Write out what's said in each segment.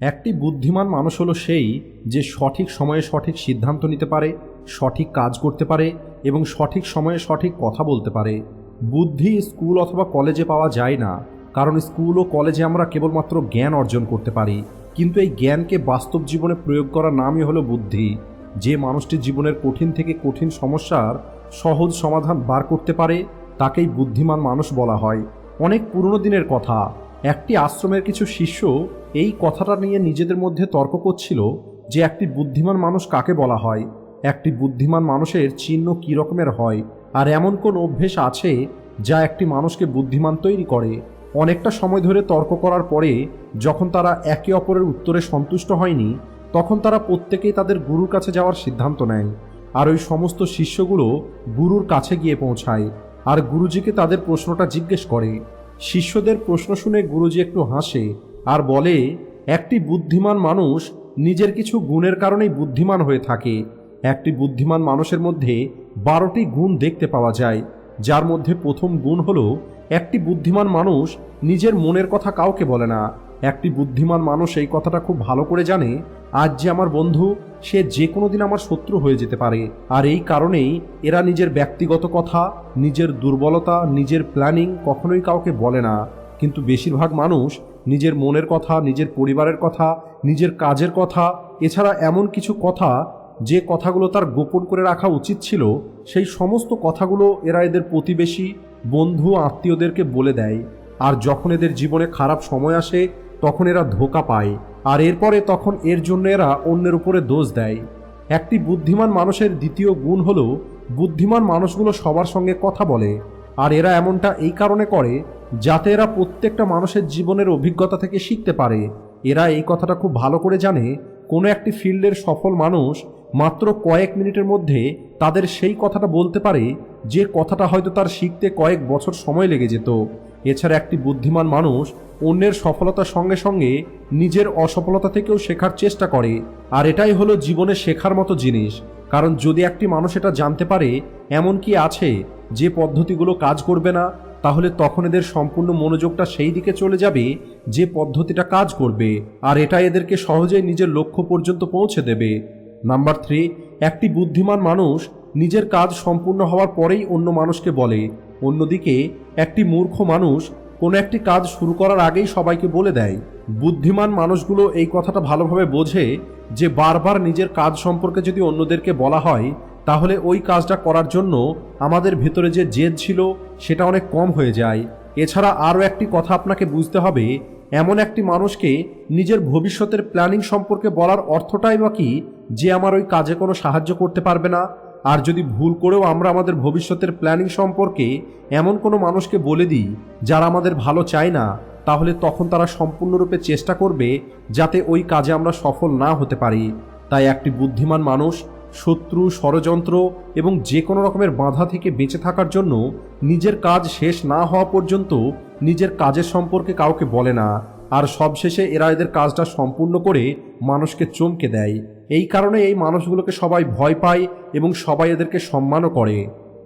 একটি বুদ্ধিমান মানুষ হলো সেই যে সঠিক সময়ে সঠিক সিদ্ধান্ত নিতে পারে, সঠিক কাজ করতে পারে এবং সঠিক সময়ে সঠিক কথা বলতে পারে। বুদ্ধি স্কুল অথবা কলেজে পাওয়া যায় না, কারণ স্কুল ও কলেজে আমরা কেবলমাত্র জ্ঞান অর্জন করতে পারি। কিন্তু এই জ্ঞানকে বাস্তব জীবনে প্রয়োগ করার নামই হলো বুদ্ধি। যে মানুষটি জীবনের কঠিন থেকে কঠিন সমস্যার সহজ সমাধান বার করতে পারে, তাকেই বুদ্ধিমান মানুষ বলা হয়। অনেক পুরনো দিনের কথা। একটি আশ্রমের কিছু শিষ্য এই কথাটা নিয়ে নিজেদের মধ্যে তর্ক করছিল যে একটি বুদ্ধিমান মানুষ কাকে বলা হয়, একটি বুদ্ধিমান মানুষের চিহ্ন কী রকমের হয়, আর এমন কোন অভ্যেস আছে যা একটি মানুষকে বুদ্ধিমান তৈরি করে। অনেকটা সময় ধরে তর্ক করার পরে যখন তারা একে অপরের উত্তরে সন্তুষ্ট হয়নি, তখন তারা প্রত্যেকেই তাদের গুরুর কাছে যাওয়ার সিদ্ধান্ত নেয়, আর ওই সমস্ত শিষ্যগুলো গুরুর কাছে গিয়ে পৌঁছায়, আর গুরুজিকে তাদের প্রশ্নটা জিজ্ঞেস করে। শিষ্যদের প্রশ্ন শুনে গুরুজি একটু হাসে আর বলে, একটি বুদ্ধিমান মানুষ নিজের কিছু গুণের কারণেই বুদ্ধিমান হয়ে থাকে। একটি বুদ্ধিমান মানুষের মধ্যে বারোটি গুণ দেখতে পাওয়া যায়। যার মধ্যে প্রথম গুণ হলো, একটি বুদ্ধিমান মানুষ নিজের মনের কথা কাউকে বলে না। একটি বুদ্ধিমান মানুষ এই কথাটা খুব ভালো করে জানে, আজ যে আমার বন্ধু, সে যে কোনো দিন আমার শত্রু হয়ে যেতে পারে। আর এই কারণেই এরা নিজের ব্যক্তিগত কথা, নিজের দুর্বলতা, নিজের প্ল্যানিং কখনোই কাউকে বলে না। কিন্তু বেশিরভাগ মানুষ নিজের মনের কথা, নিজের পরিবারের কথা, নিজের কাজের কথা, এছাড়া এমন কিছু কথা যে কথাগুলো তার গোপন করে রাখা উচিত ছিল, সেই সমস্ত কথাগুলো এরা এদের প্রতিবেশী, বন্ধু, আত্মীয়দেরকে বলে দেয়। আর যখন এদের জীবনে খারাপ সময় আসে, তখন এরা ধোকা পায়। আর এরপরে তখন এর জন্য এরা অন্যের উপরে দোষ দেয়। একটি বুদ্ধিমান মানুষের দ্বিতীয় গুণ হল, বুদ্ধিমান মানুষগুলো সবার সঙ্গে কথা বলে। আর এরা এমনটা এই কারণে করে যাতে এরা প্রত্যেকটা মানুষের জীবনের অভিজ্ঞতা থেকে শিখতে পারে। এরা এই কথাটা খুব ভালো করে জানে, কোনো একটি ফিল্ডের সফল মানুষ মাত্র কয়েক মিনিটের মধ্যে তাদের সেই কথাটা বলতে পারে, যে কথাটা হয়তো তার শিখতে কয়েক বছর সময় লেগে যেত। এছাড়া একটি বুদ্ধিমান মানুষ অন্যের সফলতার সঙ্গে সঙ্গে নিজের অসফলতা থেকেও শেখার চেষ্টা করে। আর এটাই হলো জীবনে শেখার মতো জিনিস। কারণ যদি একটি মানুষ এটা জানতে পারে, এমন কি আছে যে পদ্ধতিগুলো কাজ করবে না তাহলে তখন এদের সম্পূর্ণ মনোযোগটা সেই দিকে চলে যাবে যে পদ্ধতিটা কাজ করবে, আর এটা এদেরকে সহজেই নিজের লক্ষ্য পর্যন্ত পৌঁছে দেবে। নাম্বার থ্রি, একটি বুদ্ধিমান মানুষ নিজের কাজ সম্পূর্ণ হওয়ার পরেই অন্য মানুষকে বলে। অন্যদিকে, একটি মূর্খ মানুষ কোনো একটি কাজ শুরু করার আগেই সবাইকে বলে দেয়। বুদ্ধিমান মানুষগুলো এই কথাটা ভালোভাবে বোঝে যে বারবার নিজের কাজ সম্পর্কে যদি অন্যদেরকে বলা হয় তাহলে ওই কাজটা করার জন্য আমাদের ভেতরে যে জেদ ছিল সেটা অনেক কম হয়ে যায়। এছাড়া আরও একটি কথা আপনাকে বুঝতে হবে, এমন একটি মানুষকে নিজের ভবিষ্যতের প্ল্যানিং সম্পর্কে বলার অর্থটাই বা কি যে আমার ওই কাজে কোনো সাহায্য করতে পারবে না? আর যদি ভুল করেও আমরা আমাদের ভবিষ্যতের প্ল্যানিং সম্পর্কে এমন কোনো মানুষকে বলে দিই যারা আমাদের ভালো চায় না, তাহলে তখন তারা সম্পূর্ণরূপে চেষ্টা করবে যাতে ওই কাজে আমরা সফল না হতে পারি। তাই একটি বুদ্ধিমান মানুষ শত্রু, ষড়যন্ত্র এবং যে কোনো রকমের বাধা থেকে বেঁচে থাকার জন্য নিজের কাজ শেষ না হওয়া পর্যন্ত নিজের কাজের সম্পর্কে কাউকে বলে না। আর সবশেষে এরা এদের কাজটা সম্পূর্ণ করে মানুষকে চমকে দেয়। এই কারণে এই মানুষগুলোকে সবাই ভয় পায় এবং সবাই এদেরকে সম্মানও করে।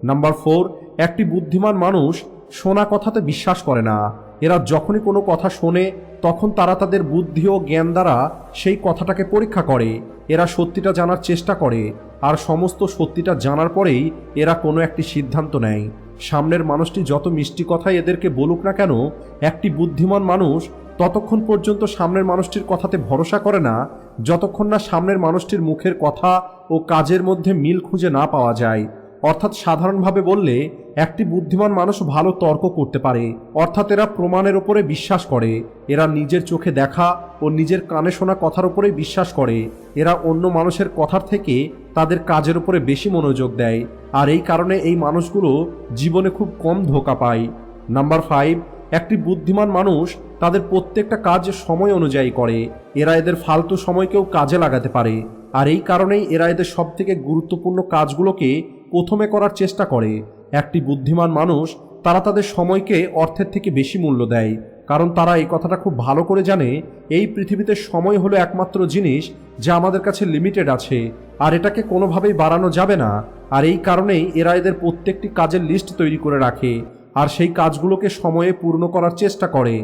নাম্বার ফোর, একটি বুদ্ধিমান মানুষ শোনা কথাতে বিশ্বাস করে না। এরা যখনই কোনো কথা শোনে, তখন তারা তাদের বুদ্ধি ও জ্ঞান দ্বারা সেই কথাটাকে পরীক্ষা করে। এরা সত্যিটা জানার চেষ্টা করে, আর সমস্ত সত্যিটা জানার পরেই এরা কোনো একটি সিদ্ধান্ত নেয়। সামনের মানুষটি যত মিষ্টি কথাই এদেরকে বলুক না কেন, একটি বুদ্ধিমান মানুষ ততক্ষণ পর্যন্ত সামনের মানুষটির কথাতে ভরসা করে না, যতক্ষণ না সামনের মানুষটির মুখের কথা ও কাজের মধ্যে মিল খুঁজে না পাওয়া যায়। অর্থাৎ সাধারণভাবে বললে, একটি বুদ্ধিমান মানুষ ভালো তর্ক করতে পারে, অর্থাৎ এরা প্রমাণের ওপরে বিশ্বাস করে, এরা নিজের চোখে দেখা ও নিজের কানে শোনা কথার উপরেই বিশ্বাস করে, এরা অন্য মানুষের কথার থেকে তাদের কাজের উপরে বেশি মনোযোগ দেয়, আর এই কারণে এই মানুষগুলো জীবনে খুব কম ধোকা পায়। নাম্বার ফাইভ, একটি বুদ্ধিমান মানুষ তাদের প্রত্যেকটা কাজ সময় অনুযায়ী করে, এরা এদের ফালতু সময়কেও কাজে লাগাতে পারে, আর এই কারণেই এরা এদের সবথেকে গুরুত্বপূর্ণ কাজগুলোকে প্রথমে করার চেষ্টা করে। একটি বুদ্ধিমান মানুষ, তারা তাদের সময়কে অর্থের থেকে বেশি মূল্য দেয়, কারণ তারা এই কথাটা খুব ভালো করে জানে, এই পৃথিবীতে সময় হলো একমাত্র জিনিস যা আমাদের কাছে লিমিটেড আছে, আর এটাকে কোনোভাবেই বাড়ানো যাবে না, আর এই কারণেই এরা এদের প্রত্যেকটি কাজের লিস্ট তৈরি করে রাখে, আর সেই কাজগুলোকে সময়ে পূর্ণ করার চেষ্টা করে।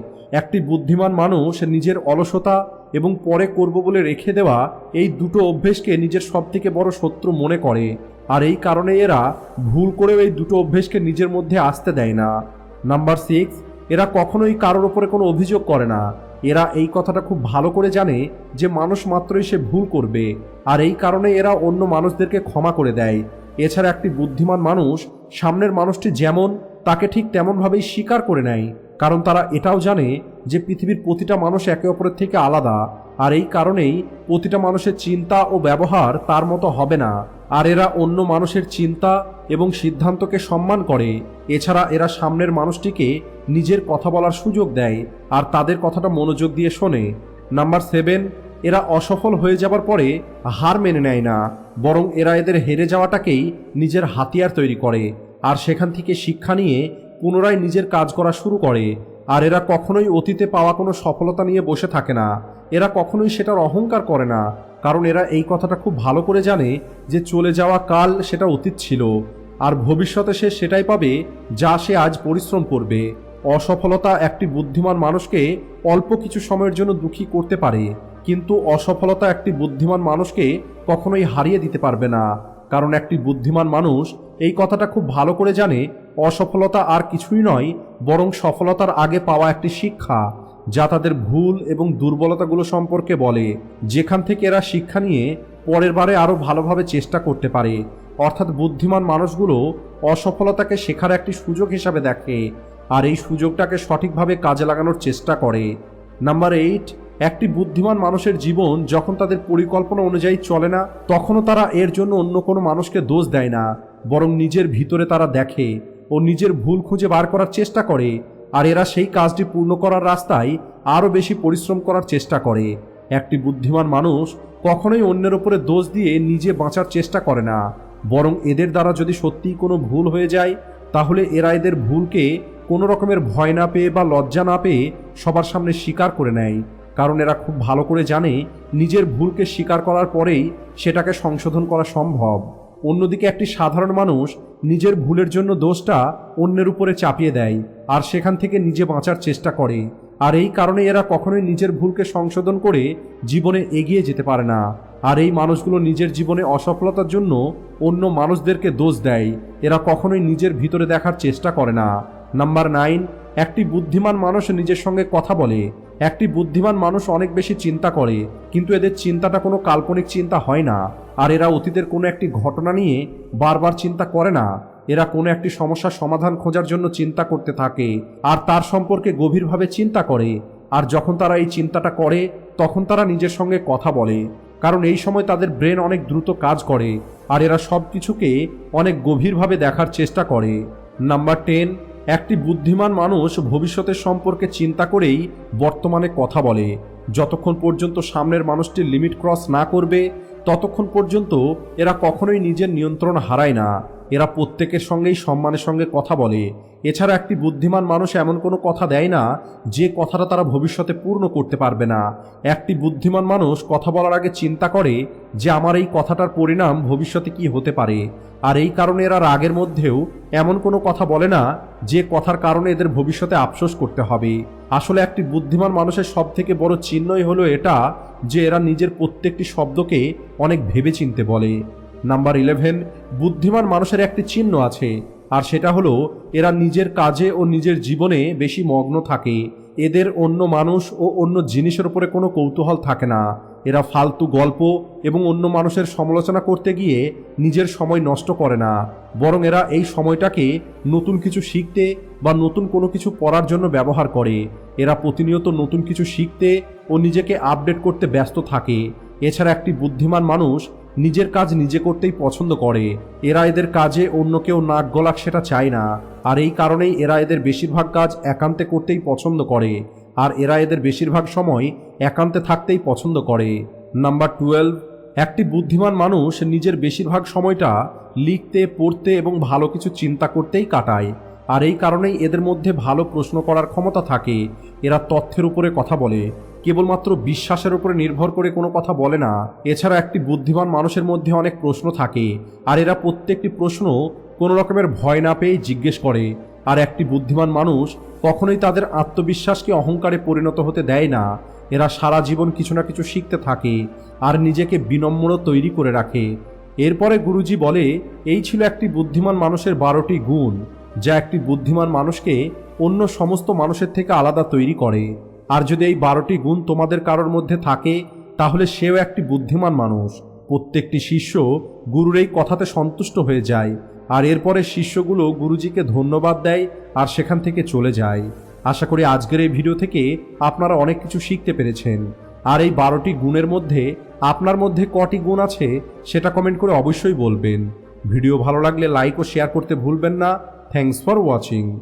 একটি বুদ্ধিমান মানুষ নিজের অলসতা এবং পরে করব বলে রেখে দেওয়া এই দুটো অভ্যেসকে নিজের সবথেকে বড় শত্রু মনে করে। আর এই কারণে এরা ভুল করেও এই দুটো অভ্যেসকে নিজের মধ্যে আসতে দেয় না। নাম্বার সিক্স এরা কখনোই কারোর ওপরে কোনো অভিযোগ করে না। এরা এই কথাটা খুব ভালো করে জানে যে মানুষ মাত্রই সে ভুল করবে। আর এই কারণে এরা অন্য মানুষদেরকে ক্ষমা করে দেয়। এছাড়া একটি বুদ্ধিমান মানুষ সামনের মানুষটি যেমন, তাকে ঠিক তেমনভাবেই স্বীকার করে নেয়। কারণ তারা এটাও জানে যে পৃথিবীর প্রতিটা মানুষ একে অপরের থেকে আলাদা। আর এই কারণেই প্রতিটা মানুষের চিন্তা ও ব্যবহার তার মতো হবে না। আর এরা অন্য মানুষের চিন্তা এবং সিদ্ধান্তকে সম্মান করে। এছাড়া এরা সামনের মানুষটিকে নিজের কথা বলার সুযোগ দেয় আর তাদের কথাটা মনোযোগ দিয়ে শোনে। নাম্বার সেভেন, এরা অসফল হয়ে যাবার পরে হার মেনে নেয় না, বরং এরা এদের হেরে যাওয়াটাকেই নিজের হাতিয়ার তৈরি করে আর সেখান থেকে শিক্ষা নিয়ে পুনরায় নিজের কাজ করা শুরু করে। আর এরা কখনোই অতীতে পাওয়া কোনো সফলতা নিয়ে বসে থাকে না, এরা কখনোই সেটার অহংকার করে না। কারণ এরা এই কথাটা খুব ভালো করে জানে যে চলে যাওয়া কাল সেটা অতীত ছিল, আর ভবিষ্যতে সে সেটাই পাবে যা সে আজ পরিশ্রম করবে। অসফলতা একটি বুদ্ধিমান মানুষকে অল্প কিছু সময়ের জন্য দুঃখী করতে পারে, কিন্তু অসফলতা একটি বুদ্ধিমান মানুষকে কখনোই হারিয়ে দিতে পারবে না, কারণ একটি বুদ্ধিমান মানুষ এই কথাটা খুব ভালো করে জানে, অসফলতা আর কিছুই নয়, বরং সফলতার আগে পাওয়া একটি শিক্ষা। যা তাদের ভুল এবং দুর্বলতাগুলো সম্পর্কে বলে, যেখান থেকে এরা শিক্ষা নিয়ে পরের বারে আরও ভালোভাবে চেষ্টা করতে পারে। অর্থাৎ বুদ্ধিমান মানুষগুলো অসফলতাকে শেখার একটি সুযোগ হিসাবে দেখে আর এই সুযোগটাকে সঠিকভাবে কাজে লাগানোর চেষ্টা করে। নাম্বার এইট একটি বুদ্ধিমান মানুষের জীবন যখন তাদের পরিকল্পনা অনুযায়ী চলে না, তখনও তারা এর জন্য অন্য কোনো মানুষকে দোষ দেয় না, বরং নিজের ভিতরে তারা দেখে ও নিজের ভুল খুঁজে বার করার চেষ্টা করে। আর এরা সেই কাজটি পূর্ণ করার রাস্তায় আরও বেশি পরিশ্রম করার চেষ্টা করে। একটি বুদ্ধিমান মানুষ কখনোই অন্যের ওপরে দোষ দিয়ে নিজে বাঁচার চেষ্টা করে না। বরং এদের দ্বারা যদি সত্যিই কোনো ভুল হয়ে যায়, তাহলে এরা এদের ভুলকে কোনো রকমের ভয় না পেয়ে বা লজ্জা না পেয়ে সবার সামনে স্বীকার করে নেয়। কারণ এরা খুব ভালো করে জানে নিজের ভুলকে স্বীকার করার পরেই সেটাকে সংশোধন করা সম্ভব। অন্যদিকে একটি সাধারণ মানুষ নিজের ভুলের জন্য দোষটা অন্যের উপরে চাপিয়ে দেয় আর সেখান থেকে নিজে বাঁচার চেষ্টা করে। আর এই কারণে এরা কখনোই নিজের ভুলকে সংশোধন করে জীবনে এগিয়ে যেতে পারে না। আর এই মানুষগুলো নিজের জীবনে অসফলতার জন্য অন্য মানুষদেরকে দোষ দেয়। এরা কখনোই নিজের ভিতরে দেখার চেষ্টা করে না। নাম্বার নাইন, একটি বুদ্ধিমান মানুষ নিজের সঙ্গে কথা বলে। একটি বুদ্ধিমান মানুষ অনেক বেশি চিন্তা করে, কিন্তু এদের চিন্তাটা কোনো কাল্পনিক চিন্তা হয় না। আর এরা অতীতের কোনো একটি ঘটনা নিয়ে বারবার চিন্তা করে না। এরা কোনো একটি সমস্যার সমাধান খোঁজার জন্য চিন্তা করতে থাকে আর তার সম্পর্কে গভীরভাবে চিন্তা করে আর যখন তারা এই চিন্তাটা করে, তখন তারা নিজের সঙ্গে কথা বলে। কারণ এই সময় তাদের ব্রেন অনেক দ্রুত কাজ করে আর এরা সব কিছুকে অনেক গভীরভাবে দেখার চেষ্টা করে। নাম্বার টেন, একটি বুদ্ধিমান মানুষ ভবিষ্যতের সম্পর্কে চিন্তা করেই বর্তমানে কথা বলে। যতক্ষণ পর্যন্ত সামনের মানুষটির লিমিট ক্রস না করবে ততক্ষণ পর্যন্ত এরা কখনোই নিজের নিয়ন্ত্রণ হারায় না। এরা প্রত্যেকের সঙ্গেই সম্মানের সঙ্গে কথা বলে। এছাড়া একটি বুদ্ধিমান মানুষ এমন কোনো কথা দেয় না, যে কথাটা তারা ভবিষ্যতে পূর্ণ করতে পারবে না। একটি বুদ্ধিমান মানুষ কথা বলার আগে চিন্তা করে যে, আমার এই কথাটার পরিণাম ভবিষ্যতে কি হতে পারে? আর এই কারণে এরা রাগের মধ্যেও এমন কোনো কথা বলে না, যে কথার কারণে এদের ভবিষ্যতে আফসোস করতে হবে। আসলে একটি বুদ্ধিমান মানুষের সব থেকে বড় চিহ্নই হলো এটা যে এরা নিজের প্রত্যেকটি শব্দকে অনেক ভেবে চিনতে বলে। নাম্বার ইলেভেন, বুদ্ধিমান মানুষের একটি চিহ্ন আছে, আর সেটা হলো এরা নিজের কাজে ও নিজের জীবনে বেশি মগ্ন থাকে। এদের অন্য মানুষ ও অন্য জিনিসের উপরে কোনো কৌতূহল থাকে না। এরা ফালতু গল্প এবং অন্য মানুষের সমালোচনা করতে গিয়ে নিজের সময় নষ্ট করে না। বরং এরা এই সময়টাকে নতুন কিছু শিখতে বা নতুন কোনো কিছু পড়ার জন্য ব্যবহার করে। এরা প্রতিনিয়ত নতুন কিছু শিখতে ও নিজেকে আপডেট করতে ব্যস্ত থাকে। এছাড়া একটি বুদ্ধিমান মানুষ নিজের কাজ নিজে করতেই পছন্দ করে। এরা এদের কাজে অন্য কেউ নাক গলাক সেটা চায় না। আর এই কারণেই এরা এদের বেশিরভাগ কাজ একান্তে করতেই পছন্দ করে। আর এরা এদের বেশিরভাগ সময় একান্তে থাকতেই পছন্দ করে। নাম্বার টুয়েলভ একটি বুদ্ধিমান মানুষ নিজের বেশিরভাগ সময়টা লিখতে, পড়তে এবং ভালো কিছু চিন্তা করতেই কাটায়। আর এই কারণেই এদের মধ্যে ভালো প্রশ্ন করার ক্ষমতা থাকে। এরা তথ্যের উপরে কথা বলে, কেবলমাত্র বিশ্বাসের উপরে নির্ভর করে কোনো কথা বলে না। এছাড়া একটি বুদ্ধিমান মানুষের মধ্যে অনেক প্রশ্ন থাকে, আর এরা প্রত্যেকটি প্রশ্ন কোনো রকমের ভয় না পেয়ে জিজ্ঞেস করে। আর একটি বুদ্ধিমান মানুষ কখনোই তাদের আত্মবিশ্বাসকে অহংকারে পরিণত হতে দেয় না। এরা সারা জীবন কিছু না কিছু শিখতে থাকে আর নিজেকে বিনম্র তৈরি করে রাখে। এরপরে গুরুজি বলে, এই ছিল একটি বুদ্ধিমান মানুষের বারোটি গুণ, যা একটি বুদ্ধিমান মানুষকে অন্য সমস্ত মানুষের থেকে আলাদা তৈরি করে। আর যদি এই বারোটি গুণ তোমাদের কারোর মধ্যে থাকে, তাহলে সেও একটি বুদ্ধিমান মানুষ। প্রত্যেকটি শিষ্য গুরুর এই কথাতে সন্তুষ্ট হয়ে যায়। আর এরপরে শিষ্যগুলো গুরুজিকে ধন্যবাদ দেয় আর সেখান থেকে চলে যায়। আশা করি আজকের এই ভিডিও থেকে আপনারা অনেক কিছু শিখতে পেরেছেন। আর এই বারোটি গুণের মধ্যে আপনার মধ্যে কটি গুণ আছে সেটা কমেন্ট করে অবশ্যই বলবেন। ভিডিও ভালো লাগলে লাইক ও শেয়ার করতে ভুলবেন না। Thanks for watching.